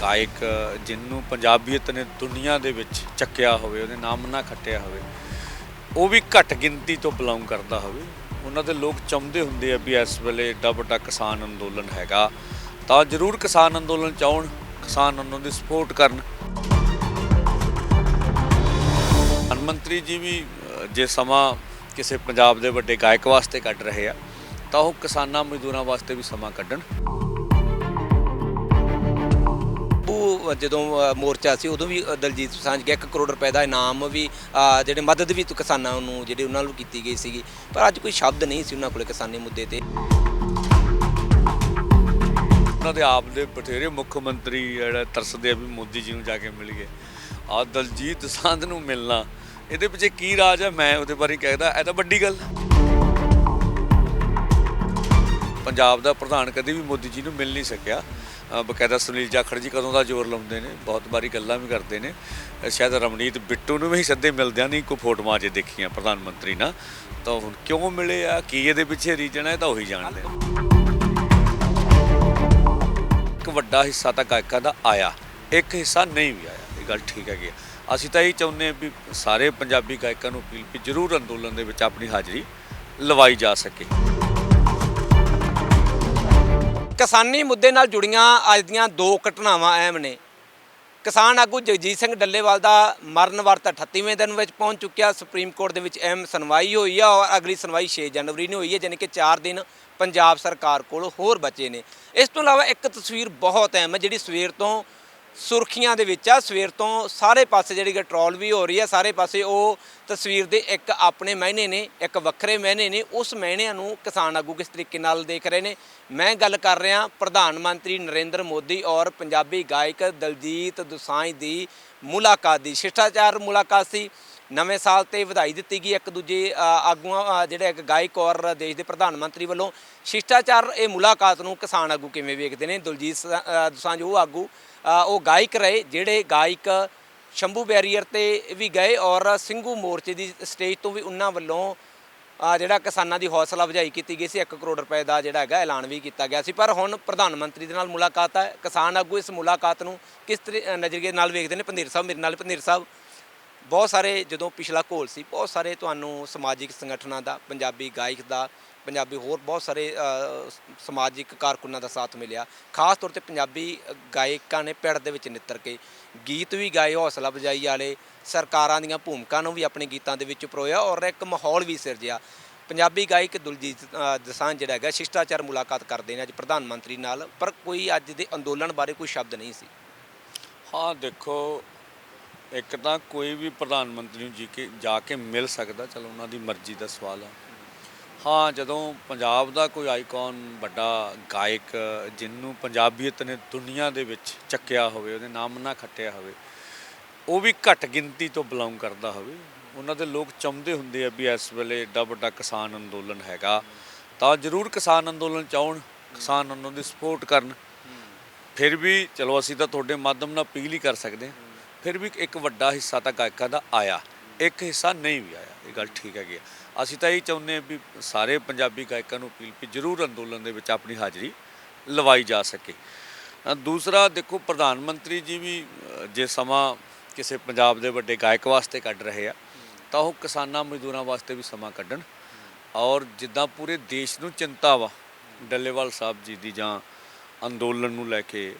ਗਾਇਕ ਜਿਹਨੂੰ ਪੰਜਾਬੀਅਤ ਨੇ ਦੁਨੀਆ ਦੇ ਵਿੱਚ ਚੱਕਿਆ ਹੋਵੇ, ਉਹਦੇ ਨਾਮ ਨਾ ਖੱਟਿਆ ਹੋਵੇ, ਉਹ ਵੀ ਘੱਟ ਗਿਣਤੀ ਤੋਂ ਬਿਲੋਂਗ ਕਰਦਾ ਹੋਵੇ। ਉਹਨਾਂ ਦੇ ਲੋਕ ਚਾਹੁੰਦੇ ਹੁੰਦੇ ਆ ਵੀ ਇਸ ਵੇਲੇ ਏਡਾ ਵੱਡਾ ਕਿਸਾਨ ਅੰਦੋਲਨ ਹੈਗਾ, ਤਾਂ ਜ਼ਰੂਰ ਕਿਸਾਨ ਅੰਦੋਲਨ ਚਾਹਣ, ਕਿਸਾਨ ਉਹਨਾਂ ਦੀ ਸਪੋਰਟ ਕਰਨ। ਪ੍ਰਧਾਨ ਮੰਤਰੀ ਜੀ ਵੀ ਜੇ ਸਮਾਂ ਕਿਸੇ ਪੰਜਾਬ ਦੇ ਵੱਡੇ ਗਾਇਕ ਵਾਸਤੇ ਕੱਢ ਰਹੇ ਆ, ਤਾਂ ਉਹ ਕਿਸਾਨਾਂ ਮਜ਼ਦੂਰਾਂ ਵਾਸਤੇ ਵੀ ਸਮਾਂ ਕੱਢਣ। ਉਹ ਜਦੋਂ ਮੋਰਚਾ ਸੀ, ਉਦੋਂ ਵੀ ਦਲਜੀਤ ਦੋਸਾਂਝ ਗਿਆ 1 ਕਰੋੜ ਰੁਪਏ ਦਾ ਇਨਾਮ ਵੀ ਜਿਹੜੇ ਮਦਦ ਵੀ ਕਿਸਾਨਾਂ ਨੂੰ, ਜਿਹੜੇ ਉਹਨਾਂ ਨੂੰ ਕੀਤੀ ਗਈ ਸੀਗੀ। ਪਰ ਅੱਜ ਕੋਈ ਸ਼ਬਦ ਨਹੀਂ ਸੀ ਉਹਨਾਂ ਕੋਲੇ ਕਿਸਾਨੀ ਮੁੱਦੇ ਤੇ। ਉਹਨਾਂ ਦੇ ਆਪ ਦੇ ਬਥੇਰੇ ਮੁੱਖ ਮੰਤਰੀ ਜਿਹੜਾ ਤਰਸਦੇ ਆ ਵੀ ਮੋਦੀ ਜੀ ਨੂੰ ਜਾ ਕੇ ਮਿਲ ਗਏ। ਆ ਦਲਜੀਤ ਦੋਸਾਂਝ ਨੂੰ ਮਿਲਣਾ, ਇਹਦੇ ਪਿੱਛੇ ਕੀ ਰਾਜ ਹੈ ਮੈਂ ਉਹਦੇ ਬਾਰੇ ਕਹਿਦਾ, ਇਹ ਤਾਂ ਵੱਡੀ ਗੱਲ ਪੰਜਾਬ ਦਾ ਪ੍ਰਧਾਨ ਕਦੇ ਵੀ ਮੋਦੀ ਜੀ ਨੂੰ ਮਿਲ ਨਹੀਂ ਸਕਿਆ। ਬਕਾਇਦਾ ਸੁਨੀਲ ਜਾਖੜ ਜੀ ਕਦੋਂ ਦਾ ਜ਼ੋਰ ਲਾਉਂਦੇ ਨੇ, ਬਹੁਤ ਵਾਰੀ ਗੱਲਾਂ ਵੀ ਕਰਦੇ ਨੇ। ਸ਼ਾਇਦ ਰਮਨੀਤ ਬਿੱਟੂ ਨੂੰ ਵੀ ਸੱਦੇ ਮਿਲਦਿਆਂ ਨਹੀਂ ਕੋਈ ਫੋਟੋਆਂ ਜੇ ਦੇਖੀਆਂ ਪ੍ਰਧਾਨ ਮੰਤਰੀ ਨਾਲ। ਤਾਂ ਹੁਣ ਕਿਉਂ ਮਿਲੇ ਆ, ਕੀ ਇਹਦੇ ਪਿੱਛੇ ਰੀਜਨ ਹੈ ਤਾਂ ਉਹੀ ਜਾਣਦੇ ਇੱਕ ਵੱਡਾ ਹਿੱਸਾ ਤਾਂ ਗਾਇਕਾਂ ਦਾ ਆਇਆ, ਇੱਕ ਹਿੱਸਾ ਨਹੀਂ ਵੀ ਆਇਆ, ਇਹ ਗੱਲ ਠੀਕ ਹੈਗੀ ਆ। ਅਸੀਂ ਤਾਂ ਇਹ ਚਾਹੁੰਦੇ ਹਾਂ ਵੀ ਸਾਰੇ ਪੰਜਾਬੀ ਗਾਇਕਾਂ ਨੂੰ ਅਪੀਲ ਵੀ ਜ਼ਰੂਰ ਅੰਦੋਲਨ ਦੇ ਵਿੱਚ ਆਪਣੀ ਹਾਜ਼ਰੀ ਲਵਾਈ ਜਾ ਸਕੇ। ਕਿਸਾਨੀ ਮੁੱਦੇ ਨਾਲ ਜੁੜੀਆਂ ਅੱਜ ਦੀਆਂ ਦੋ ਘਟਨਾਵਾਂ ਅਹਿਮ ਨੇ। ਕਿਸਾਨ ਆਗੂ ਜਗਜੀਤ ਸਿੰਘ ਡੱਲੇਵਾਲ ਦਾ ਮਰਨ ਵਰਤ 38ਵੇਂ ਦਿਨ ਵਿੱਚ ਪਹੁੰਚ ਚੁੱਕਿਆ। ਸੁਪਰੀਮ ਕੋਰਟ ਦੇ ਵਿੱਚ ਅਹਿਮ ਸੁਣਵਾਈ ਹੋਈ ਆ ਔਰ ਅਗਲੀ ਸੁਣਵਾਈ 6 ਜਨਵਰੀ ਨੂੰ ਹੋਈ ਹੈ, ਯਾਨੀ ਕਿ 4 ਦਿਨ ਪੰਜਾਬ ਸਰਕਾਰ ਕੋਲ ਹੋਰ ਬਚੇ ਨੇ। ਇਸ ਤੋਂ ਇਲਾਵਾ ਇੱਕ ਤਸਵੀਰ ਬਹੁਤ ਅਹਿਮ ਹੈ, ਜਿਹੜੀ ਸਵੇਰ ਤੋਂ ਸੁਰਖੀਆਂ ਦੇ ਵਿੱਚ ਆ। ਸਵੇਰ ਤੋਂ ਸਾਰੇ ਪਾਸੇ ਜਿਹੜੀ ਕਿ ਟਰੋਲ ਵੀ ਹੋ ਰਹੀ ਹੈ ਸਾਰੇ ਪਾਸੇ ਉਹ ਤਸਵੀਰ ਦੇ ਇੱਕ ਆਪਣੇ ਮਾਇਨੇ ਨੇ, ਇੱਕ ਵੱਖਰੇ ਮਾਇਨੇ ਨੇ। ਉਸ ਮਾਇਨਿਆਂ ਨੂੰ ਕਿਸਾਨ ਆਗੂ ਕਿਸ ਤਰੀਕੇ ਨਾਲ ਦੇਖ ਰਹੇ ਨੇ? ਮੈਂ ਗੱਲ ਕਰ ਰਿਹਾ ਪ੍ਰਧਾਨ ਮੰਤਰੀ ਨਰਿੰਦਰ ਮੋਦੀ ਔਰ ਪੰਜਾਬੀ ਗਾਇਕ ਦਲਜੀਤ ਦੋਸਾਂਝ ਦੀ ਮੁਲਾਕਾਤ ਦੀ। ਸ਼ਿਸ਼ਟਾਚਾਰ ਮੁਲਾਕਾਤ ਸੀ। ਨਵੇਂ ਸਾਲ ਤੇ ਵਧਾਈ ਦਿੱਤੀ ਗਈ। ਇੱਕ ਦੂਜੇ ਆਗੂਆਂ ਜਿਹੜੇ ਗਾਇਕ ਔਰ ਦੇਸ਼ ਦੇ ਪ੍ਰਧਾਨ ਮੰਤਰੀ ਵੱਲੋਂ ਸ਼ਿਸ਼ਟਾਚਾਰ, ਇਹ ਮੁਲਾਕਾਤ ਨੂੰ ਕਿਸਾਨ ਆਗੂ ਕਿਵੇਂ ਵੇਖਦੇ ਨੇ? ਦਲਜੀਤ ਸ- ਦੋਸਾਂਝ, ਉਹ ਆਗੂ ਉਹ ਗਾਇਕ ਰਹੇ, ਜਿਹੜੇ ਗਾਇਕ ਸ਼ੰਭੂ ਬੈਰੀਅਰ ਤੇ ਵੀ ਗਏ ਔਰ ਸਿੰਘੂ ਮੋਰਚੇ ਦੀ ਸਟੇਜ ਤੋਂ ਵੀ ਉਹਨਾਂ ਵੱਲੋਂ ਜਿਹੜਾ ਕਿਸਾਨਾਂ ਦੀ ਹੌਸਲਾ ਅਫਜ਼ਾਈ ਕੀਤੀ ਗਈ ਸੀ। 1 ਕਰੋੜ ਰੁਪਏ ਦਾ ਜਿਹੜਾ ਹੈਗਾ ਐਲਾਨ ਵੀ ਕੀਤਾ ਗਿਆ ਸੀ। ਪਰ ਹੁਣ ਪ੍ਰਧਾਨ ਮੰਤਰੀ ਦੇ ਨਾਲ ਮੁਲਾਕਾਤ ਹੈ। ਕਿਸਾਨ ਆਗੂ ਇਸ ਮੁਲਾਕਾਤ ਨੂੰ ਕਿਸ ਤਰੀ- ਨਜ਼ਰੀਏ ਨਾਲ ਵੇਖਦੇ ਨੇ? ਪੰਧੀਰ ਸਾਹਿਬ ਮੇਰੇ ਨਾਲ, ਪੰਧੀਰ ਸਾਹਿਬ। ਬਹੁਤ ਸਾਰੇ ਜਦੋਂ ਪਿਛਲਾ ਘੋਲ ਸੀ, ਬਹੁਤ ਸਾਰੇ ਤੁਹਾਨੂੰ ਸਮਾਜਿਕ ਸੰਗਠਨਾਂ ਦਾ, ਪੰਜਾਬੀ ਗਾਇਕ ਦਾ, ਪੰਜਾਬੀ ਹੋਰ ਬਹੁਤ ਸਾਰੇ ਸਮਾਜਿਕ ਕਾਰਕੁਨਾਂ ਦਾ ਸਾਥ ਮਿਲਿਆ। ਖਾਸ ਤੌਰ ਤੇ ਪੰਜਾਬੀ ਗਾਇਕਾਂ ਨੇ ਪਿੜ ਦੇ ਵਿੱਚ ਨਿੱਤਰ ਕੇ ਗੀਤ ਵੀ ਗਾਏ, ਹੌਸਲਾ ਅਫਜ਼ਾਈ ਵਾਲੇ ਸਰਕਾਰਾਂ ਦੀਆਂ ਭੂਮਿਕਾ ਨੂੰ ਵੀ ਆਪਣੇ ਗੀਤਾਂ ਦੇ ਵਿੱਚ ਪਰੋਇਆ ਔਰ ਇੱਕ ਮਾਹੌਲ ਵੀ ਸਿਰਜਿਆ। ਪੰਜਾਬੀ ਗਾਇਕ ਦੁਲਜੀਤ ਦਸਾਂਝ ਜਿਹੜਾ ਹੈਗਾ, ਸ਼ਿਸ਼ਟਾਚਾਰ ਮੁਲਾਕਾਤ ਕਰਦੇ ਨੇ ਅੱਜ ਪ੍ਰਧਾਨ ਮੰਤਰੀ ਨਾਲ, ਪਰ ਕੋਈ ਅੱਜ ਦੇ ਅੰਦੋਲਨ ਬਾਰੇ ਕੋਈ ਸ਼ਬਦ ਨਹੀਂ ਸੀ। ਹਾਂ, ਦੇਖੋ ਇੱਕ ਤਾਂ ਕੋਈ ਵੀ ਪ੍ਰਧਾਨ ਮੰਤਰੀ ਨੂੰ ਜੀ ਕੇ ਜਾ ਕੇ ਮਿਲ ਸਕਦਾ ਚਲੋ ਉਹਨਾਂ ਦੀ ਮਰਜ਼ੀ ਦਾ ਸਵਾਲ ਆ। ਹਾਂ ਜਦੋਂ ਪੰਜਾਬ ਦਾ ਕੋਈ ਆਈਕਨ ਵੱਡਾ ਗਾਇਕ ਜਿਹਨੂੰ ਪੰਜਾਬੀਅਤ ਨੇ ਦੁਨੀਆ ਦੇ ਵਿੱਚ ਚੱਕਿਆ ਹੋਵੇ ਉਹਦੇ ਨਾਮ ਨਾ ਖੱਟਿਆ ਹੋਵੇ ਉਹ ਵੀ ਘੱਟ ਗਿਣਤੀ ਤੋਂ ਬਿਲੋਂਗ ਕਰਦਾ ਹੋਵੇ ਉਹਨਾਂ ਦੇ ਲੋਕ ਚਾਹੁੰਦੇ ਹੁੰਦੇ ਆ ਵੀ ਇਸ ਵੇਲੇ ਏਡਾ ਵੱਡਾ ਕਿਸਾਨ ਅੰਦੋਲਨ ਹੈਗਾ। ਤਾਂ ਜ਼ਰੂਰ ਕਿਸਾਨ ਅੰਦੋਲਨ ਚਾਹਣ ਕਿਸਾਨ ਉਹਨਾਂ ਦੀ ਸਪੋਰਟ ਕਰਨ। ਫਿਰ ਵੀ ਚਲੋ ਅਸੀਂ ਤਾਂ ਤੁਹਾਡੇ ਮਾਧਿਅਮ ਨਾਲ ਅਪੀਲ ਹੀ ਕਰ ਸਕਦੇ ਹਾਂ। ਫਿਰ ਵੀ ਇੱਕ ਵੱਡਾ ਹਿੱਸਾ ਤਾਂ ਗਾਇਕਾਂ ਦਾ ਆਇਆ, ਇੱਕ ਹਿੱਸਾ ਨਹੀਂ ਵੀ ਆਇਆ, ਇਹ ਗੱਲ ਠੀਕ ਹੈਗੀ ਆ। ਅਸੀਂ ਤਾਂ ਇਹ ਚਾਹੁੰਦੇ ਵੀ ਸਾਰੇ ਪੰਜਾਬੀ ਗਾਇਕਾਂ ਨੂੰ ਅਪੀਲ ਵੀ ਜ਼ਰੂਰ ਅੰਦੋਲਨ ਦੇ ਵਿੱਚ ਆਪਣੀ ਹਾਜ਼ਰੀ ਲਵਾਈ ਜਾ ਸਕੇ ਦੂਸਰਾ ਦੇਖੋ, ਪ੍ਰਧਾਨ ਮੰਤਰੀ ਜੀ ਵੀ ਜੇ ਸਮਾਂ ਕਿਸੇ ਪੰਜਾਬ ਦੇ ਵੱਡੇ ਗਾਇਕ ਵਾਸਤੇ ਕੱਢ ਰਹੇ ਆ, ਤਾਂ ਉਹ ਕਿਸਾਨਾਂ ਮਜ਼ਦੂਰਾਂ ਵਾਸਤੇ ਵੀ ਸਮਾਂ ਕੱਢਣ ਔਰ ਜਿੱਦਾਂ ਪੂਰੇ ਦੇਸ਼ ਨੂੰ ਚਿੰਤਾ ਵਾ, ਡੱਲੇਵਾਲ ਸਾਹਿਬ ਜੀ ਦੀ ਜਾਂ ਅੰਦੋਲਨ ਨੂੰ ਲੈ ਕੇ,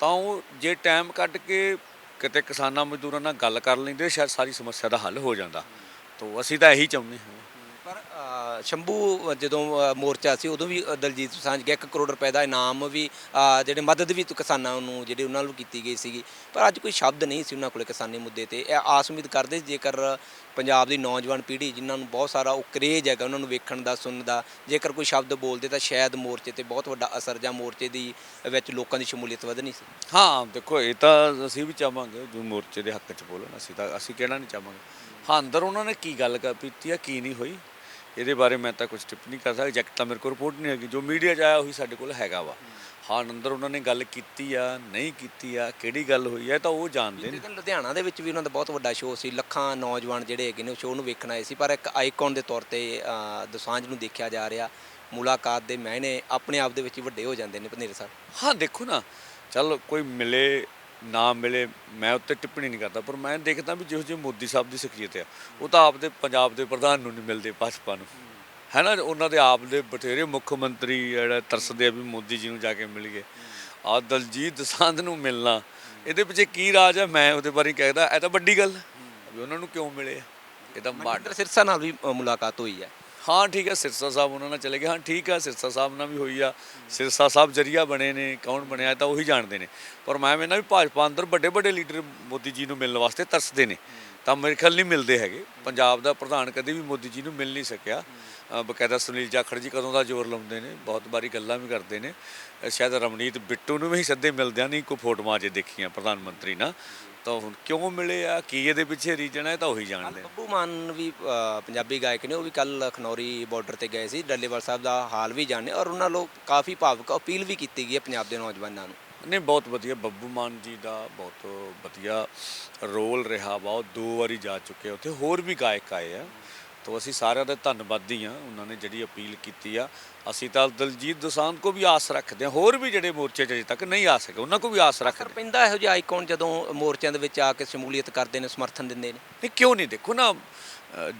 ਤਾਂ ਉਹ ਜੇ ਟਾਈਮ ਕੱਢ ਕੇ ਕਿਤੇ ਕਿਸਾਨਾਂ ਮਜ਼ਦੂਰਾਂ ਨਾਲ ਗੱਲ ਕਰ ਲੈਂਦੇ, ਸ਼ਾਇਦ ਸਾਰੀ ਸਮੱਸਿਆ ਦਾ ਹੱਲ ਹੋ ਜਾਂਦਾ। ਤਾਂ ਅਸੀਂ ਤਾਂ ਇਹੀ ਚਾਹੁੰਦੇ ਹਾਂ। ਸ਼ੰਭੂ ਜਦੋਂ ਮੋਰਚਾ ਸੀ, ਉਦੋਂ ਵੀ ਦਲਜੀਤ ਸਾਂਝ ਗਿਆ 1 ਕਰੋੜ ਰੁਪਏ ਦਾ ਇਨਾਮ ਵੀ ਜਿਹੜੇ ਮਦਦ ਵੀ ਕਿਸਾਨਾਂ ਨੂੰ, ਜਿਹੜੇ ਉਹਨਾਂ ਨੂੰ ਕੀਤੀ ਗਈ ਸੀਗੀ। ਪਰ ਅੱਜ ਕੋਈ ਸ਼ਬਦ ਨਹੀਂ ਸੀ ਉਹਨਾਂ ਕੋਲੇ ਕਿਸਾਨੀ ਮੁੱਦੇ ਤੇ। ਇਹ ਆਸ ਉਮੀਦ ਕਰਦੇ ਜੇਕਰ ਪੰਜਾਬ ਦੀ ਨੌਜਵਾਨ ਪੀੜ੍ਹੀ, ਜਿਨ੍ਹਾਂ ਨੂੰ ਬਹੁਤ ਸਾਰਾ ਉਹ ਕਰੇਜ ਹੈਗਾ ਉਹਨਾਂ ਨੂੰ ਵੇਖਣ ਦਾ, ਸੁਣਨ ਦਾ, ਜੇਕਰ ਕੋਈ ਸ਼ਬਦ ਬੋਲਦੇ ਤਾਂ ਸ਼ਾਇਦ ਮੋਰਚੇ ਤੇ ਬਹੁਤ ਵੱਡਾ ਅਸਰ ਜਾਂ ਮੋਰਚੇ ਦੀ, ਵਿੱਚ ਲੋਕਾਂ ਦੀ ਸ਼ਮੂਲੀਅਤ ਵਧਣੀ ਸੀ। ਹਾਂ, ਦੇਖੋ, ਇਹ ਤਾਂ ਅਸੀਂ ਵੀ ਚਾਹਾਂਗੇ ਜੋ ਮੋਰਚੇ ਦੇ ਹੱਕ 'ਚ ਬੋਲਣ, ਅਸੀਂ ਤਾਂ, ਅਸੀਂ ਕਹਿਣਾ ਨਹੀਂ ਚਾਹਾਂਗੇ। ਹਾਂ, ਅੰਦਰ ਉਹਨਾਂ ਨੇ ਕੀ ਗੱਲ ਕਰ ਪੀਤੀ ਆ, ਕੀ ਨਹੀਂ ਹੋਈ? ਇਹਦੇ ਬਾਰੇ ਮੈਂ ਤਾਂ ਕੁਝ ਟਿੱਪਣੀ ਕਰ ਸਕਦਾ। ਐਗਜ਼ੈਕਟ ਤਾਂ ਮੇਰੇ ਕੋਲ ਰਿਪੋਰਟ ਨਹੀਂ ਹੈਗੀ। ਜੋ ਮੀਡੀਆ 'ਚ ਆਇਆ ਉਹੀ ਸਾਡੇ ਕੋਲ ਹੈਗਾ ਵਾ। ਹਾਂ ਅੰਦਰ ਉਹਨਾਂ ਨੇ ਗੱਲ ਕੀਤੀ ਆ ਨਹੀਂ ਕੀਤੀ ਆ ਕਿਹੜੀ ਗੱਲ ਹੋਈ ਆ ਇਹ ਤਾਂ ਉਹ ਜਾਣਦੇ ਨੇ। ਲੇਕਿਨ ਲੁਧਿਆਣਾ ਦੇ ਵਿੱਚ ਵੀ ਉਹਨਾਂ ਦਾ ਬਹੁਤ ਵੱਡਾ ਸ਼ੋਅ ਸੀ। ਲੱਖਾਂ ਨੌਜਵਾਨ ਜਿਹੜੇ ਹੈਗੇ ਨੇ ਉਹ ਸ਼ੋਅ ਨੂੰ ਵੇਖਣ ਆਏ ਸੀ। ਪਰ ਇੱਕ ਆਈਕਨ ਦੇ ਤੌਰ ਤੇ ਦੋਸਾਂਝ ਨੂੰ ਦੇਖਿਆ ਜਾ ਰਿਹਾ। ਮੁਲਾਕਾਤ ਦੇ ਮਾਇਨੇ ਆਪਣੇ ਆਪ ਦੇ ਵਿੱਚ ਹੀ ਵੱਡੇ ਹੋ ਜਾਂਦੇ ਨੇ ਪੰਧੀਰ ਸਾਹਿਬ। ਹਾਂ ਦੇਖੋ ਨਾ ਚੱਲ ਕੋਈ ਮਿਲੇ ਨਾ ਮਿਲੇ ਮੈਂ ਉੱਤੇ ਟਿੱਪਣੀ ਨਹੀਂ ਕਰਦਾ। ਪਰ ਮੈਂ ਦੇਖਦਾ ਵੀ ਜਿਹੋ ਜਿਹੇ ਮੋਦੀ ਸਾਹਿਬ ਦੀ ਸ਼ਖਸੀਅਤ ਆ ਉਹ ਤਾਂ ਆਪਦੇ ਪੰਜਾਬ ਦੇ ਪ੍ਰਧਾਨ ਨੂੰ ਨਹੀਂ ਮਿਲਦੇ ਭਾਜਪਾ ਨੂੰ। ਹੈ ਨਾ ਉਹਨਾਂ ਦੇ ਆਪ ਦੇ ਬਥੇਰੇ ਮੁੱਖ ਮੰਤਰੀ ਜਿਹੜਾ ਤਰਸਦੇ ਆ ਵੀ ਮੋਦੀ ਜੀ ਨੂੰ ਜਾ ਕੇ ਮਿਲ ਗਏ ਆ ਦਲਜੀਤ ਦਸਾਂਝ ਨੂੰ ਮਿਲਣਾ ਇਹਦੇ ਪਿੱਛੇ ਕੀ ਰਾਜ ਹੈ ਮੈਂ ਉਹਦੇ ਬਾਰੇ ਕਹਿਦਾ ਇਹ ਤਾਂ ਵੱਡੀ ਗੱਲ ਵੀ ਉਹਨਾਂ ਨੂੰ ਕਿਉਂ ਮਿਲੇ ਇਹ ਤਾਂ ਮਨਜਿੰਦਰ ਸਿਰਸਾ ਨਾਲ ਵੀ ਮੁਲਾਕਾਤ ਹੋਈ ਹੈ। ਹਾਂ, ਠੀਕ ਹੈ, ਸਿਰਸਾ ਸਾਹਿਬ ਉਹਨਾਂ ਨਾਲ ਚਲੇ ਗਏ। ਹਾਂ, ਠੀਕ ਹੈ, ਸਿਰਸਾ ਸਾਹਿਬ ਨਾਲ ਵੀ ਹੋਈ ਆ। ਸਿਰਸਾ ਸਾਹਿਬ ਜਰੀਆ ਬਣੇ ਨੇ, ਕੌਣ ਬਣਿਆ ਤਾਂ ਉਹੀ ਜਾਣਦੇ ਨੇ। ਪਰ ਮੈਂ ਮੈਨਾਂ ਵੀ ਭਾਜਪਾ ਅੰਦਰ ਵੱਡੇ ਵੱਡੇ ਲੀਡਰ ਮੋਦੀ ਜੀ ਨੂੰ ਮਿਲਣ ਵਾਸਤੇ ਤਰਸਦੇ ਨੇ। ਤਾਂ ਮੇਰੇ ਖਿਆਲ ਨਹੀਂ ਮਿਲਦੇ ਹੈਗੇ। ਪੰਜਾਬ ਦਾ ਪ੍ਰਧਾਨ ਕਦੇ ਵੀ ਮੋਦੀ ਜੀ ਨੂੰ ਮਿਲ ਨਹੀਂ ਸਕਿਆ। ਬਕਾਇਦਾ ਸੁਨੀਲ ਜਾਖੜ ਜੀ ਕਦੋਂ ਦਾ ਜ਼ੋਰ ਲਾਉਂਦੇ ਨੇ, ਬਹੁਤ ਵਾਰੀ ਗੱਲਾਂ ਵੀ ਕਰਦੇ ਨੇ। ਸ਼ਾਇਦ ਰਮਨੀਤ ਬਿੱਟੂ ਨੂੰ ਵੀ ਸੱਦੇ ਮਿਲਦਿਆਂ ਨਹੀਂ ਕੋਈ ਫੋਟੋਆਂ ਜੇ ਦੇਖੀਆਂ ਪ੍ਰਧਾਨ ਮੰਤਰੀ ਨਾਲ। ਤਾਂ ਹੁਣ ਕਿਉਂ ਮਿਲੇ ਆ? ਕੀ ਇਹਦੇ ਪਿੱਛੇ ਰੀਜਨ ਹੈ ਤਾਂ ਉਹੀ ਜਾਣਦੇ ਨੇ ਬੱਬੂ ਮਾਨ ਵੀ ਅ, ਪੰਜਾਬੀ ਗਾਇਕ ਨੇ ਉਹ ਵੀ ਕੱਲ ਖਨੌਰੀ ਬਾਰਡਰ ਤੇ ਗਏ ਸੀ। ਡੱਲੇਵਾਲ ਸਾਹਿਬ ਦਾ ਹਾਲ ਵੀ ਜਾਣਿਆ ਔਰ ਉਹਨਾਂ ਲੋਕ ਕਾਫੀ ਭਾਵਕ ਅਪੀਲ ਵੀ ਕੀਤੀ ਗਈ ਹੈ ਪੰਜਾਬ ਦੇ ਨੌਜਵਾਨਾਂ ਨੂੰ। ਨਹੀਂ ਬਹੁਤ ਵਧੀਆ। ਬੱਬੂ ਮਾਨ ਜੀ ਦਾ ਬਹੁਤ ਵਧੀਆ ਰੋਲ ਰਿਹਾ ਬਹੁਤ ਦੋ ਵਾਰੀ ਜਾ ਚੁੱਕੇ ਆ ਉੱਥੇ। ਹੋਰ ਵੀ ਗਾਇਕ ਆਏ ਆ। ਤਾਂ ਅਸੀਂ ਸਾਰਿਆਂ ਦੇ ਧੰਨਵਾਦੀ ਆ ਉਹਨਾਂ ਨੇ ਜਿਹੜੀ ਅਪੀਲ ਕੀਤੀ ਆ। ਅਸੀਂ ਤਾਂ ਦਲਜੀਤ ਦੋਸਾਂਝ ਕੋ ਵੀ ਆਸ ਰੱਖਦੇ ਆ ਹੋਰ ਵੀ ਜਿਹੜੇ ਮੋਰਚੇ ਅਜੇ ਤੱਕ ਨਹੀਂ ਆ ਸਕੇ ਉਹਨਾਂ ਕੋ ਵੀ ਆਸ ਅਸਰ ਰੱਖਦੇ ਪੈਂਦਾ ਇਹੋ ਜਿਹੇ ਆਈਕਨ ਜਦੋਂ ਮੋਰਚਿਆਂ ਦੇ ਵਿੱਚ ਆ ਕੇ ਸ਼ਮੂਲੀਅਤ ਕਰਦੇ ਨੇ ਸਮਰਥਨ ਦਿੰਦੇ ਨੇ। ਨਹੀਂ ਕਿਉਂ ਨਹੀਂ ਦੇਖੋ ਨਾ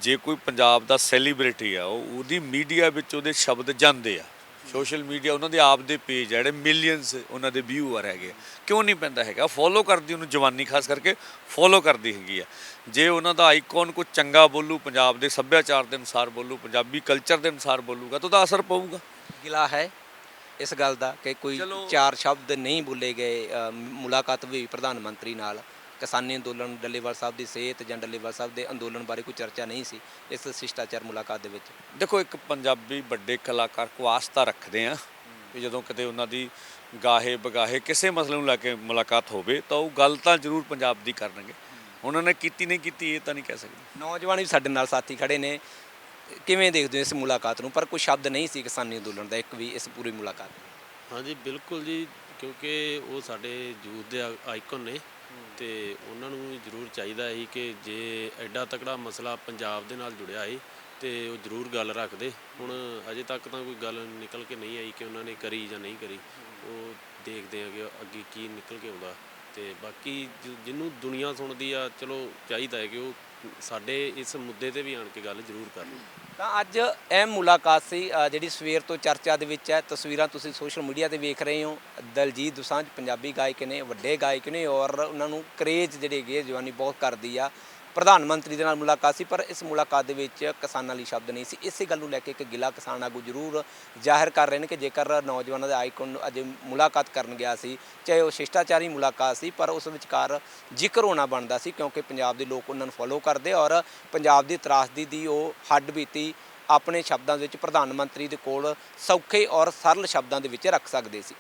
ਜੇ ਕੋਈ ਪੰਜਾਬ ਦਾ ਸੈਲੀਬ੍ਰਿਟੀ ਆ ਉਹ ਉਹਦੀ ਮੀਡੀਆ ਵਿੱਚ ਉਹਦੇ ਸ਼ਬਦ ਜਾਂਦੇ ਆ। ਸੋਸ਼ਲ ਮੀਡੀਆ ਉਹਨਾਂ ਦੇ ਆਪ ਦੇ ਪੇਜ ਜਿਹੜੇ ਮਿਲੀਅਨਸ ਉਹਨਾਂ ਦੇ ਵਿਊਅਰ ਹੈਗੇ। ਕਿਉਂ ਨਹੀਂ ਪੈਂਦਾ ਹੈਗਾ? ਫੋਲੋ ਕਰਦੀ ਉਹਨੂੰ ਜਵਾਨੀ ਖਾਸ ਕਰਕੇ ਫੋਲੋ ਕਰਦੀ ਹੈਗੀ ਆ। ਜੇ ਉਹਨਾਂ ਦਾ ਆਈਕਨ ਕੋਈ ਚੰਗਾ ਬੋਲੂ ਪੰਜਾਬ ਦੇ ਸੱਭਿਆਚਾਰ ਦੇ ਅਨੁਸਾਰ ਬੋਲੂ ਪੰਜਾਬੀ ਕਲਚਰ ਦੇ ਅਨੁਸਾਰ ਬੋਲੂਗਾ ਤਾਂ ਉਹਦਾ ਅਸਰ ਪਊਗਾ। ਗਿਲਾ ਹੈ ਇਸ ਗੱਲ ਦਾ ਕਿ ਕੋਈ ਚਾਰ ਸ਼ਬਦ ਨਹੀਂ ਬੋਲੇ ਗਏ ਮੁਲਾਕਾਤ ਵੀ ਪ੍ਰਧਾਨ ਮੰਤਰੀ ਨਾਲ। ਕਿਸਾਨੀ ਅੰਦੋਲਨ ਡੱਲੇਵਾਲ ਸਾਹਿਬ ਦੀ ਸਿਹਤ ਜਾਂ ਡੱਲੇਵਾਲ ਸਾਹਿਬ ਦੇ ਅੰਦੋਲਨ ਬਾਰੇ ਕੋਈ ਚਰਚਾ ਨਹੀਂ ਸੀ ਇਸ ਸ਼ਿਸ਼ਟਾਚਾਰ ਮੁਲਾਕਾਤ ਦੇ ਵਿੱਚ? ਦੇਖੋ ਇੱਕ ਪੰਜਾਬੀ ਵੱਡੇ ਕਲਾਕਾਰ ਕੋ ਆਸਥਾ ਰੱਖਦੇ ਆ ਕਿ ਜਦੋਂ ਕਿਤੇ ਉਹਨਾਂ ਦੀ ਗਾਹੇ ਬਗਾਹੇ ਕਿਸੇ ਮਸਲੇ ਨੂੰ ਲੈ ਕੇ ਮੁਲਾਕਾਤ ਹੋਵੇ ਤਾਂ ਉਹ ਗੱਲ ਤਾਂ ਜ਼ਰੂਰ ਪੰਜਾਬ ਦੀ ਕਰਨਗੇ। ਉਹਨਾਂ ਨੇ ਕੀਤੀ ਨਹੀਂ ਕੀਤੀ ਇਹ ਤਾਂ ਨਹੀਂ ਕਹਿ ਸਕਦੇ। ਨੌਜਵਾਨ ਵੀ ਸਾਡੇ ਨਾਲ ਸਾਥੀ ਖੜੇ ਨੇ। ਕਿਵੇਂ ਦੇਖਦੇ ਹੋ ਇਸ ਮੁਲਾਕਾਤ ਨੂੰ? ਪਰ ਕੋਈ ਸ਼ਬਦ ਨਹੀਂ ਸੀ ਕਿਸਾਨੀ ਅੰਦੋਲਨ ਦਾ ਇੱਕ ਵੀ ਇਸ ਪੂਰੀ ਮੁਲਾਕਾਤ। ਹਾਂਜੀ ਬਿਲਕੁਲ ਜੀ ਕਿਉਂਕਿ ਉਹ ਸਾਡੇ ਯੂਥ ਦੇ ਆਈਕਨ ਨੇ। ਤੇ ਉਹਨਾਂ ਨੂੰ ਵੀ ਜ਼ਰੂਰ ਚਾਹੀਦਾ ਹੈ ਕਿ ਜੇ ਐਡਾ ਤਕੜਾ ਮਸਲਾ ਪੰਜਾਬ ਦੇ ਨਾਲ ਜੁੜਿਆ ਹੈ ਤੇ ਉਹ ਜ਼ਰੂਰ ਗੱਲ ਰੱਖਦੇ। ਹੁਣ ਅਜੇ ਤੱਕ ਤਾਂ ਕੋਈ ਗੱਲ ਨਿਕਲ ਕੇ ਨਹੀਂ ਆਈ ਕਿ ਉਹਨਾਂ ਨੇ ਕਰੀ ਜਾਂ ਨਹੀਂ ਕਰੀ। ਉਹ ਦੇਖਦੇ ਆ ਕਿ ਅੱਗੇ ਕੀ ਨਿਕਲ ਕੇ ਆਉਂਦਾ। ਤੇ ਬਾਕੀ ਜਿਹਨੂੰ ਦੁਨੀਆ ਸੁਣਦੀ ਆ ਚਲੋ ਚਾਹੀਦਾ ਹੈ ਕਿ ਉਹ ਸਾਡੇ ਇਸ ਮੁੱਦੇ ਤੇ ਵੀ ਆਣ ਕੇ ਗੱਲ ਜ਼ਰੂਰ ਕਰਨ ਤਾਂ ਅੱਜ ਅਹਿਮ ਮੁਲਾਕਾਤ ਸੀ ਅ, ਜਿਹੜੀ ਸਵੇਰ ਤੋਂ ਚਰਚਾ ਦੇ ਵਿੱਚ ਹੈ। ਤਸਵੀਰਾਂ ਤੁਸੀਂ ਸੋਸ਼ਲ ਮੀਡੀਆ ਤੇ ਵੇਖ ਰਹੇ ਹੋ। ਦਲਜੀਤ ਦੁਸਾਂਝ ਪੰਜਾਬੀ ਗਾਇਕ ਨੇ ਵੱਡੇ ਗਾਇਕ ਨੇ ਔਰ ਉਹਨਾਂ ਨੂੰ ਕਰੇਜ ਜਿਹੜੇ ਹੈਗੇ ਜਵਾਨੀ ਬਹੁਤ ਕਰਦੀ ਆ। ਪ੍ਰਧਾਨ ਮੰਤਰੀ ਦੇ ਨਾਲ ਮੁਲਾਕਾਤ ਸੀ, ਪਰ ਇਸ ਮੁਲਾਕਾਤ ਦੇ ਵਿੱਚ ਕਿਸਾਨਾਂ ਲਈ ਸ਼ਬਦ ਨਹੀਂ ਸੀ। ਇਸੇ ਗੱਲ ਨੂੰ ਲੈ ਕੇ ਇੱਕ ਗਿਲਾ ਕਿਸਾਨ ਆਗੂ ਜ਼ਰੂਰ ਜ਼ਾਹਿਰ ਕਰ ਰਹੇ ਨੇ ਕਿ ਜੇਕਰ ਨੌਜਵਾਨਾਂ ਦੇ ਆਈਕਨ ਨੂੰ ਅਜੇ ਮੁਲਾਕਾਤ ਕਰਨ ਗਿਆ ਸੀ, ਚਾਹੇ ਉਹ ਸ਼ਿਸ਼ਟਾਚਾਰੀ ਮੁਲਾਕਾਤ ਸੀ, ਪਰ ਉਸ ਵਿਚਕਾਰ ਜ਼ਿਕਰ ਹੋਣਾ ਬਣਦਾ ਸੀ ਕਿਉਂਕਿ ਪੰਜਾਬ ਦੇ ਲੋਕ ਉਹਨਾਂ ਨੂੰ ਫੋਲੋ ਕਰਦੇ ਔਰ ਪੰਜਾਬ ਦੀ ਤਰਾਸਦੀ ਦੀ ਉਹ ਹੱਡ ਬੀਤੀ ਆਪਣੇ ਸ਼ਬਦਾਂ ਦੇ ਵਿੱਚ ਪ੍ਰਧਾਨ ਮੰਤਰੀ ਦੇ ਕੋਲ ਸੌਖੇ ਔਰ ਸਰਲ ਸ਼ਬਦਾਂ ਦੇ ਵਿੱਚ ਰੱਖ ਸਕਦੇ ਸੀ।